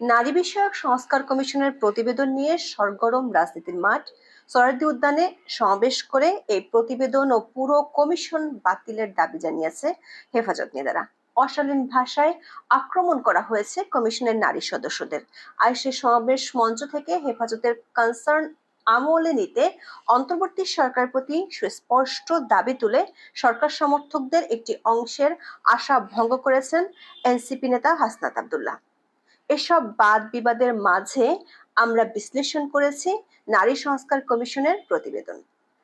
নারী বিষয়ক সংস্কার কমিশনের প্রতিবেদন নিয়ে সরগরম রাজনীতির মাঠ। সরার্দি উদ্যানে সমাবেশ করে এই প্রতিবেদন ও পুরো কমিশন বাতিলের দাবি জানিয়েছে হেফাজত নেতারা। অশালীন ভাষায় আক্রমণ করা হয়েছে কমিশনের নারী সদস্যদের। আর সে সমাবেশ মঞ্চ থেকে হেফাজতের কনসার্ন আমলে নিতে অন্তর্বর্তী সরকার প্রতি সুস্পষ্ট দাবি তুলে সরকার সমর্থকদের একটি অংশের আশা ভঙ্গ করেছেন এনসিপি নেতা হাসনাত আব্দুল্লাহ। এসব বাদ বিবাদের মাঝে আমরা বিশ্লেষণ করেছি নারী সংস্কার কমিশনের প্রতিবেদন।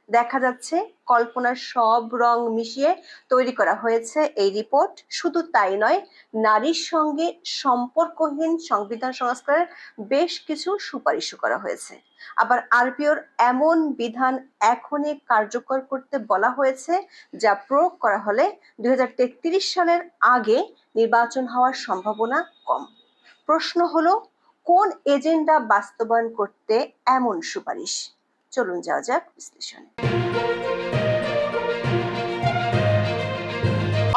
দেখা যাচ্ছে কল্পনার সব রং মিশিয়ে তৈরি করা হয়েছে এই রিপোর্ট। শুধু তাই নয়, নারীর সঙ্গে সম্পর্কহীন সংবিধান সংস্কারের বেশ কিছু সুপারিশও করা হয়েছে। আবার আরপিওর এমন বিধান এখনই কার্যকর করতে বলা হয়েছে যা প্রয়োগ করা হলে দুই হাজার তেত্রিশ সালের আগে নির্বাচন হওয়ার সম্ভাবনা কম। প্রশ্ন হলো, কোন এজেন্ডা বাস্তবায়ন করতে এমন সুপারিশ? চলুন যাওয়া যাক বিশ্লেষণে।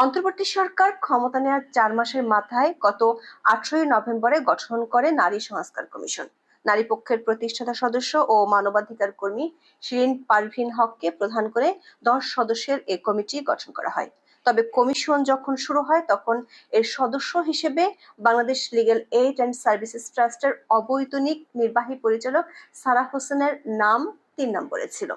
অন্তর্বর্তী সরকার ক্ষমতা নেওয়ার চার মাসের মাথায় গত আঠারোই নভেম্বরে গঠন করে নারী সংস্কার কমিশন। নারী পক্ষের প্রতিষ্ঠাতা সদস্য ও মানবাধিকার কর্মী শিরিন পারভিন হককে প্রধান করে দশ সদস্যের এ কমিটি গঠন করা হয়। তবে কমিশন যখন শুরু হয়, তখন এর সদস্য হিসেবে Bangladesh legal aid and services ট্রাস্টের অবৈতনিক নির্বাহী পরিচালক সারা হোসেনের নাম তিন নম্বরে ছিল।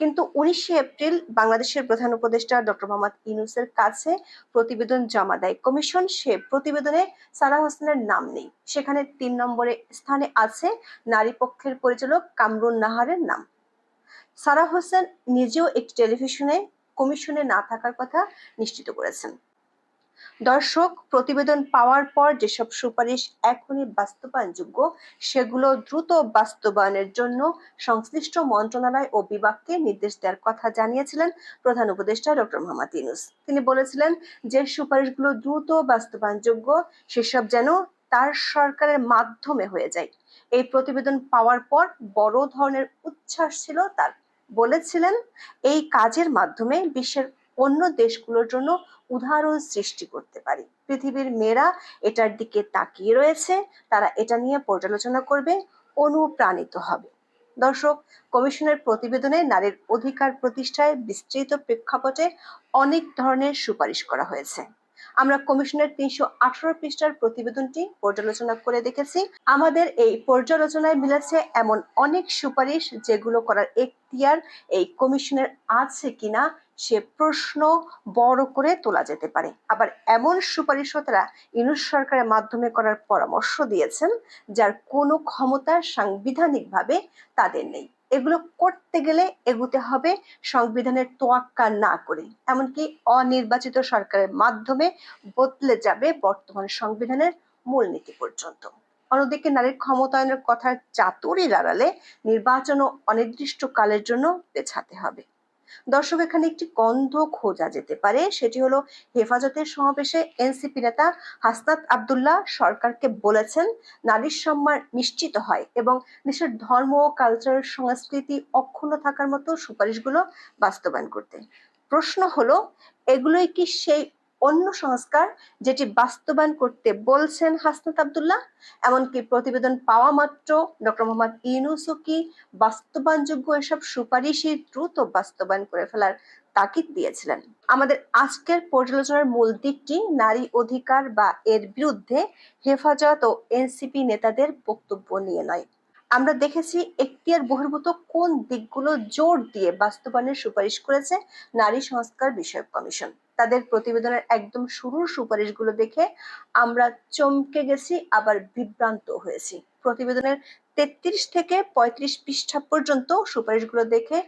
কিন্তু উনিশে এপ্রিল বাংলাদেশের প্রধান উপদেষ্টা ডক্টর মোহাম্মদ ইউনুসের কাছে প্রতিবেদন জমা দেয় কমিশন। সে প্রতিবেদনে সারা হোসেনের নাম নেই। সেখানে তিন নম্বরে স্থানে আছে নারী পক্ষের পরিচালক কামরুন নাহারের নাম। সারা হোসেন নিজেও একটি টেলিভিশনে কমিশনে না থাকার কথা নিশ্চিত করেছেন। দর্শক, প্রতিবেদন পাওয়ার পর যেসব সুপারিশ এখনই বাস্তবায়নযোগ্য, সেগুলো দ্রুত বাস্তবায়নের জন্য সংশ্লিষ্ট মন্ত্রণালয় ও বিভাগকে নির্দেশ দেওয়ার কথা জানিয়েছিলেন প্রধান উপদেষ্টা ডক্টর মোহাম্মদ ইউনুস। তিনি বলেছিলেন যে, সুপারিশগুলো দ্রুত বাস্তবায়নযোগ্য, সেসব যেন তার সরকারের মাধ্যমে হয়ে যায়। এই প্রতিবেদন পাওয়ার পর বড় ধরনের উচ্ছ্বাস ছিল তার বলেছিলেন, এই কাজের মাধ্যমে বিশ্বের অন্য দেশগুলোর জন্য উদাহরণ সৃষ্টি করতে পারি। পৃথিবীর মেয়েরা এটার দিকে তাকিয়ে রয়েছে, তারা এটা নিয়ে পর্যালোচনা করবে, অনুপ্রাণিত হবে। দর্শক, কমিশনের প্রতিবেদনে নারীর অধিকার প্রতিষ্ঠায় বিস্তৃত প্রেক্ষাপটে অনেক ধরনের সুপারিশ করা হয়েছে। আমরা কমিশনের তিনশো আঠারো পৃষ্ঠার প্রতিবেদনটি পর্যালোচনা করে দেখেছি। আমাদের এই পর্যালোচনায় মিলেছে এমন অনেক সুপারিশ যেগুলো করার এখতিয়ার এই কমিশনের আছে কিনা সে প্রশ্ন বড় করে তোলা যেতে পারে। আবার এমন সুপারিশও তারা ইউনুস সরকারের মাধ্যমে করার পরামর্শ দিয়েছেন, যার কোনো ক্ষমতা সাংবিধানিকভাবে তাদের নেই। এগুলো করতে গেলে এগুতে হবে সংবিধানের তোয়াক্কা না করে। এমনকি অনির্বাচিত সরকারের মাধ্যমে বদলে যাবে বর্তমান সংবিধানের মূলনীতি পর্যন্ত। অন্যদিকে নারীর ক্ষমতায়নের কথার চাতুরির আড়ালে নির্বাচনও অনির্দিষ্টকালের জন্য পেছাতে হবে। দর্শক, এখানে একটি গন্ধ খোঁজা যেতে পারে। সেটি হলো হেফাজতের সমাবেশে এনসিপি নেতা হাসনাত আবদুল্লাহ সরকারকে বলেছেন নারীর সম্মান নিশ্চিত হয় এবং দেশের ধর্ম কালচার সংস্কৃতি অক্ষুণ্ণ থাকার মতো সুপারিশগুলো বাস্তবায়ন করতে। প্রশ্ন হলো, এগুলোই কি সেই অন্য সংস্কার যেটি বাস্তবায়ন করতে বলছেন হাসনাত আবদুল্লাহ, এমনকি প্রতিবেদন পাওয়া মাত্র ডক্টর মোহাম্মদ ইউনুসও কি বাস্তবায়নযোগ্য এসব সুপারিশই দ্রুত বাস্তবায়ন করে ফেলার তাকিদ দিয়েছিলেন। আমাদের আজকের পর্যালোচনার মূল দিকটি নারী অধিকার বা এর বিরুদ্ধে হেফাজত ও এনসিপি নেতাদের বক্তব্য নিয়ে নয়। আমরা দেখেছি এখতিয়ার বহির্ভূত কোন দিকগুলো জোর দিয়ে বাস্তবায়নের সুপারিশ করেছে নারী সংস্কার বিষয়ক কমিশন। তাদের প্রতিবেদনের একদম শুরুর সুপারিশগুলো দেখে আমরা চমকে গেছি, আবার বিভ্রান্ত হয়েছি। প্রতিবেদনের তেত্রিশ থেকে পঁয়ত্রিশ পৃষ্ঠা পর্যন্ত সুপারিশগুলো দেখে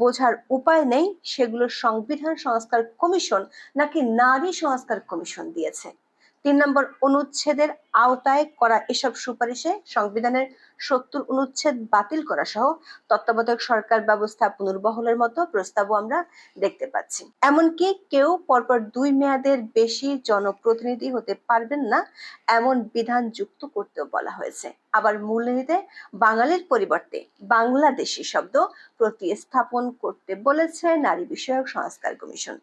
বোঝার উপায় নেই, সেগুলো সংবিধান সংস্কার কমিশন নাকি নারী সংস্কার কমিশন দিয়েছে। তিন নম্বর, অনুচ্ছেদের আওতায় করা এসব সুপারিশে সংবিধানের সত্তর অনুচ্ছেদ বাতিল করা সহ তত্ত্বাবধায়ক সরকার ব্যবস্থা পুনর্বহলের মতো প্রস্তাবও আমরা দেখতে পাচ্ছি। এমনকি কেউ পরপর দুই মেয়াদের বেশি জনপ্রতিনিধি হতে পারবেন না এমন বিধান যুক্ত করতেও বলা হয়েছে। আবার মূলনীতিতে বাঙালির পরিবর্তে বাংলাদেশি শব্দ প্রতিস্থাপন করতে বলেছে নারী বিষয়ক সংস্কার কমিশন।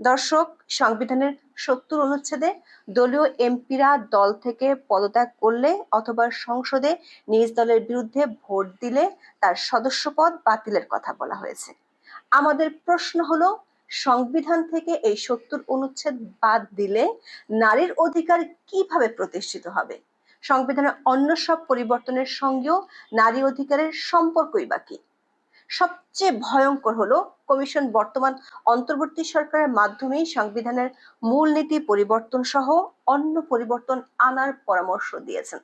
দর্শক, সংবিধানের সত্তর অনুচ্ছেদে দলীয় এমপিরা দল থেকে পদত্যাগ করলে অথবা সংসদে নিজ দলের বিরুদ্ধে ভোট দিলে তার সদস্যপদ বাতিলের কথা বলা হয়েছে। আমাদের প্রশ্ন হলো, সংবিধান থেকে এই সত্তর অনুচ্ছেদ বাদ দিলে নারীর অধিকার কীভাবে প্রতিষ্ঠিত হবে? সংবিধানের অন্য সব পরিবর্তনের সঙ্গেও নারী অধিকারের সম্পর্কই বাকি সবচেয়ে ভয়ঙ্কর হলো কমিশন বর্তমান অন্তর্বর্তী সরকারের মাধ্যমেই সংবিধানের মূলনীতি পরিবর্তন সহ অন্য পরিবর্তন আনার পরামর্শ দিয়েছেন।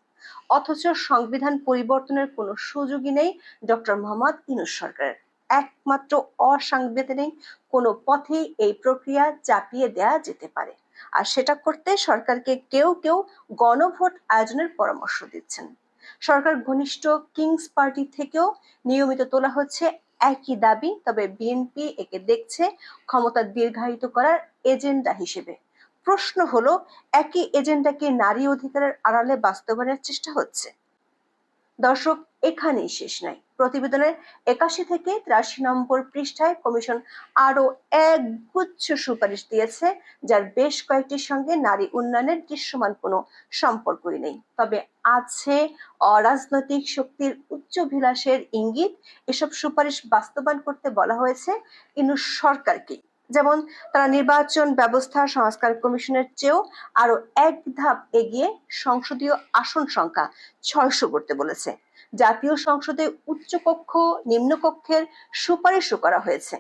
অথচ সংবিধান পরিবর্তনের কোনো সুযোগই নেই ডক্টর মোহাম্মদ ইনুস সরকারের। একমাত্র অসাংবিধানিক কোনো পথে এই প্রক্রিয়া চাপিয়ে দেয়া যেতে পারে। আর সেটা করতে সরকারকে কেউ কেউ গণভোট আয়োজনের পরামর্শ দিচ্ছেন। সরকার ঘনিষ্ঠ কিংস পার্টি থেকেও নিয়মিত তোলা হচ্ছে একই দাবি, তবে বিএনপি একে দেখছে ক্ষমতা দীর্ঘায়িত করার এজেন্ডা হিসেবে। প্রশ্ন হলো, একই এজেন্ডাকে নারী অধিকারের আড়ালে বাস্তবায়নের চেষ্টা হচ্ছে? দর্শক এখানেই শেষ নাই। প্রতিবেদনের একাশি থেকে তিরাশি নম্বর পৃষ্ঠায় কমিশন আরও এক গুচ্ছ সুপারিশ দিয়েছে, যার বেশ কয়েকটির সঙ্গে নারী উন্নয়নের দৃশ্যমান কোনো সম্পর্কই নেই। তবে আছে অরাজনৈতিক শক্তির উচ্চভিলাষের ইঙ্গিত, এসব সুপারিশ বাস্তবায়ন করতে বলা হয়েছে ইনু সরকারকে। যেমন, তারা নির্বাচন ব্যবস্থা সংস্কার কমিশনের চেয়েও আরও এক ধাপ এগিয়ে সংসদীয় আসন সংখ্যা ছয়শো করতে বলেছে। জাতীয় সংসদে উচ্চকক্ষ, নিম্নকক্ষের সুপারিশও করা হয়েছে।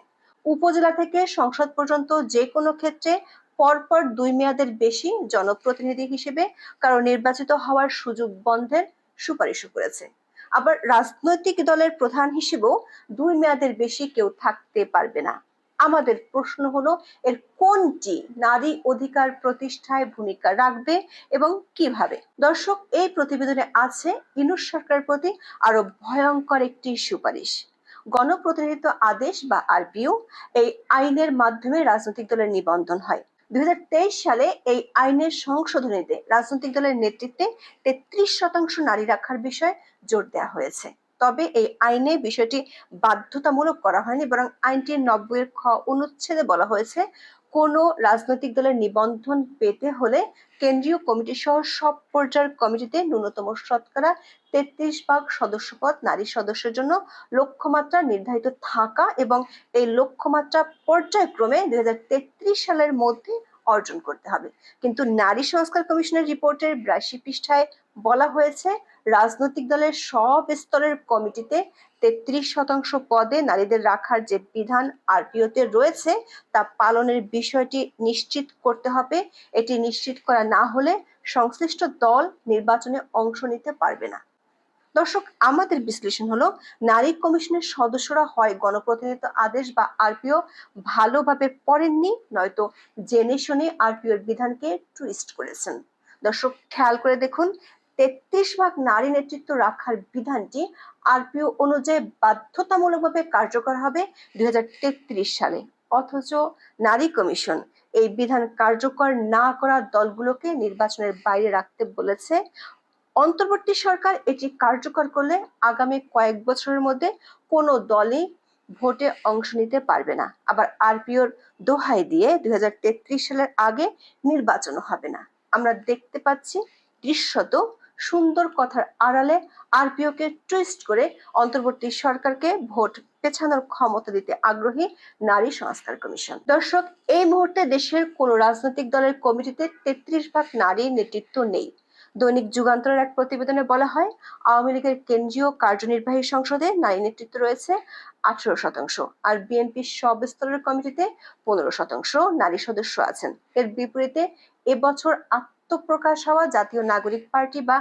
উপজেলা থেকে সংসদ পর্যন্ত যে কোনো ক্ষেত্রে পরপর দুই মেয়াদের বেশি জনপ্রতিনিধি হিসেবে কারও নির্বাচিত হওয়ার সুযোগ বন্ধের সুপারিশও করেছে। আবার রাজনৈতিক দলের প্রধান হিসেবেও দুই মেয়াদের বেশি কেউ থাকতে পারবে না। আমাদের প্রশ্ন হলো, এর কোনটি নারী অধিকার প্রতিষ্ঠায় ভূমিকা রাখবে এবং কীভাবে? দর্শক, এই প্রতিবেদনে আছে ইনুস সরকারের প্রতি আরও ভয়ঙ্কর একটি সুপারিশ। গণপ্রতিনিধিত্ব আদেশ বা আরপিও এই আইনের মাধ্যমে রাজনৈতিক দলের নিবন্ধন হয়। দুই হাজার তেইশ সালে এই আইনের সংশোধনীতে রাজনৈতিক দলের নেতৃত্বে তেত্রিশ শতাংশ নারী রাখার বিষয়ে জোর দেওয়া হয়েছে। তবে এই আইনে বিষয়টি বাধ্যতামূলক করা হয়নি, বরং আইনটির নব্বই খ অনুচ্ছেদে বলা হয়েছে, কোনো রাজনৈতিক দলের নিবন্ধন পেতে হলে কেন্দ্রীয় কমিটি সহ সব পর্যায়ের কমিটিতে ন্যূনতম শতকরা তেত্রিশ ভাগ সদস্যপদ নারী সদস্যের জন্য লক্ষ্যমাত্রা নির্ধারিত থাকা এবং এই লক্ষ্যমাত্রা পর্যায়ক্রমে দুই হাজার তেত্রিশ সালের মধ্যে অর্জন করতে হবে। কিন্তু নারী সংস্কার কমিশনের রিপোর্টের বিরাশি পৃষ্ঠায় বলা হয়েছে রাজনৈতিক দলের সব স্তরের কমিটিতে তেত্রিশ শতাংশ পদে নারীদের রাখার যে বিধান আরপিওতে রয়েছে, তা পালনের বিষয়টি নিশ্চিত করতে হবে। এটি নিশ্চিত করা না হলে সংশ্লিষ্ট দল নির্বাচনে অংশ নিতে পারবে না। দর্শক, আমাদের বিশ্লেষণ হলো, নারী কমিশনের সদস্যরা হয় গণপ্রতিনিধিত্ব আদেশ বা আরপিও ভালোভাবে পড়েননি, নয়তো জেনে শুনে আরপিওর বিধানকে টুইস্ট করেছেন। দর্শক, খেয়াল করে দেখুন তেত্রিশ ভাগ নারী নেতৃত্ব রাখার বিধানটি আরপিও অনুযায়ী বাধ্যতামূলকভাবে কার্যকর হবে দুই সালে। অথচ নারী কমিশন এই বিধান কার্যকর না করা দলগুলোকে নির্বাচনের বাইরে রাখতে বলেছে। অন্তর্বর্তী সরকার এটি কার্যকর করলে আগামী কয়েক বছরের মধ্যে কোনো দলই ভোটে অংশ নিতে পারবে না। আবার আরপিওর দোহাই দিয়ে দুই হাজার তেত্রিশ সালের আগে নির্বাচন হবে না। আমরা দেখতে পাচ্ছি দৃশ্যত সুন্দর কথার আড়ালে আরপিওকে টুইস্ট করে অন্তর্বর্তী সরকারকে ভোট পেছানোর ক্ষমতা দিতে আগ্রহী নারী সংস্কার কমিশন। দর্শক, এই মুহূর্তে দেশের কোন রাজনৈতিক দলের কমিটিতে তেত্রিশ ভাগ নারী নেতৃত্ব নেই। দৈনিক যুগান্তরের এক প্রতিবেদনে বলা হয়, আওয়ামী লীগের কেন্দ্রীয় কার্যনির্বাহী সংসদে নারী নেতৃত্ব রয়েছে আঠারো শতাংশ আর বিএনপির সব স্তরের কমিটিতে পনেরো শতাংশ নারী সদস্য আছেন। এর বিপরীতে এবছর আত্মপ্রকাশ হওয়া জাতীয় নাগরিক পার্টি বা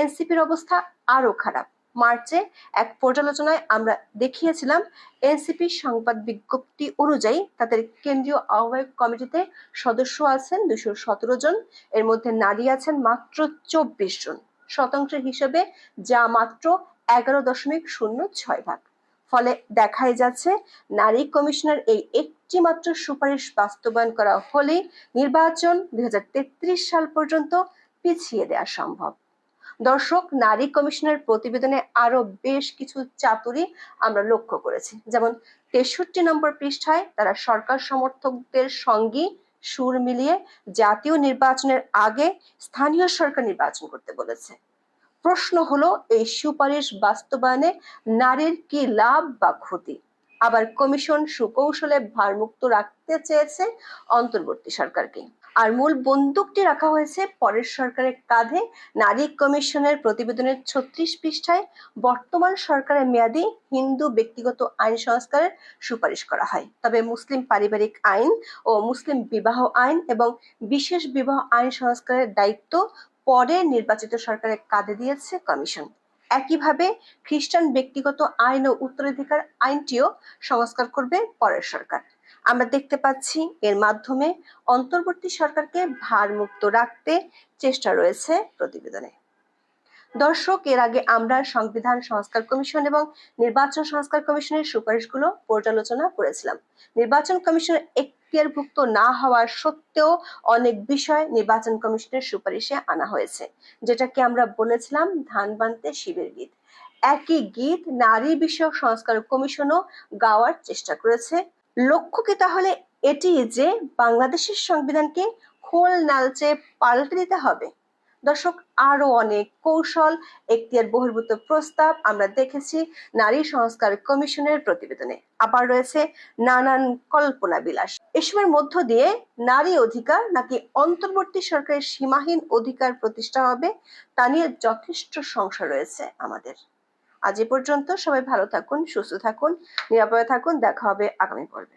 এনসিপির অবস্থা আরও খারাপ। মার্চে এক পর্যালোচনায় আমরা দেখিয়েছিলাম এনসিপির সংবাদ বিজ্ঞপ্তি অনুযায়ী তাদের কেন্দ্রীয় আহ্বায়ক কমিটিতে সদস্য আছেন দুশো সতেরো জন, এর মধ্যে নারী আছেন মাত্র চব্বিশ জন। শতাংশের হিসেবে যা মাত্র এগারো দশমিক শূন্য ছয় ভাগ। ফলে দেখাই যাচ্ছে নারী কমিশনের এই একটি মাত্র সুপারিশ বাস্তবায়ন করা হলে নির্বাচন দুই সাল পর্যন্ত পিছিয়ে দেওয়া সম্ভব। দর্শক, নারী কমিশনের প্রতিবেদনে আরও বেশ কিছু চাতুরি আমরা লক্ষ্য করেছি। যেমন তেষট্টি নম্বর পৃষ্ঠায় তারা সরকার সমর্থকদের সঙ্গী সুর মিলিয়ে জাতীয় নির্বাচনের আগে স্থানীয় সরকার নির্বাচন করতে বলেছে। প্রশ্ন হলো, এই সুপারিশ বাস্তবায়নে নারীর কি লাভ বা ক্ষতি? আবার কমিশন সুকৌশলে ভারমুক্ত রাখতে চেয়েছে অন্তর্বর্তী সরকারকে। আর মূল বন্দুকটি রাখা হয়েছে পরের সরকারের কাঁধে। নারী কমিশনের প্রতিবেদনের ছত্রিশ পৃষ্ঠায় বর্তমান সরকারের মেয়াদি হিন্দু ব্যক্তিগত আইন সংস্কারের সুপারিশ করা হয়। তবে মুসলিম পারিবারিক আইন ও মুসলিম বিবাহ আইন এবং বিশেষ বিবাহ আইন সংস্কারের দায়িত্ব পরে নির্বাচিত সরকারের কাঁধে দিয়েছে কমিশন। একইভাবে খ্রিস্টান ব্যক্তিগত আইন ও উত্তরাধিকার আইনটিও সংস্কার করবে পরের সরকার। আমরা দেখতে পাচ্ছি এর মাধ্যমে অন্তর্বর্তী সরকারকে ভারমুক্ত রাখতে চেষ্টা রয়েছে প্রতিবেদনে। দর্শক, এর আগে আমরা সংবিধান সংস্কার কমিশন এবং নির্বাচন সংস্কার কমিশনের সুপারিশগুলো পর্যালোচনা করেছিলাম। নির্বাচন কমিশনের এখতিয়ারভুক্ত না হওয়ার সত্ত্বেও অনেক বিষয় নির্বাচন কমিশনের সুপারিশে আনা হয়েছে, যেটাকে আমরা বলেছিলাম ধান বানতে শিবের গীত। একই গীত নারী বিষয়ক সংস্কার কমিশনও গাওয়ার চেষ্টা করেছে। লক্ষ্য কি তাহলে এটি যে বাংলাদেশের সংবিধানকে খোল নালচে পাল্টে দিতে হবে? দর্শক আরও অনেক কৌশল, এখতিয়ার বহির্ভূত প্রস্তাব আমরা দেখেছি নারী সংস্কার কমিশনের প্রতিবেদনে। আবার রয়েছে নানান কল্পনা বিলাস। এসবের মধ্য দিয়ে নারী অধিকার নাকি অন্তর্বর্তী সরকারের সীমাহীন অধিকার প্রতিষ্ঠা হবে, তা নিয়ে যথেষ্ট সংশয় রয়েছে আমাদের। আজ এ পর্যন্ত সবাই ভালো থাকুন, সুস্থ থাকুন, নিরাপদে থাকুন, দেখা হবে আগামী পর্বে।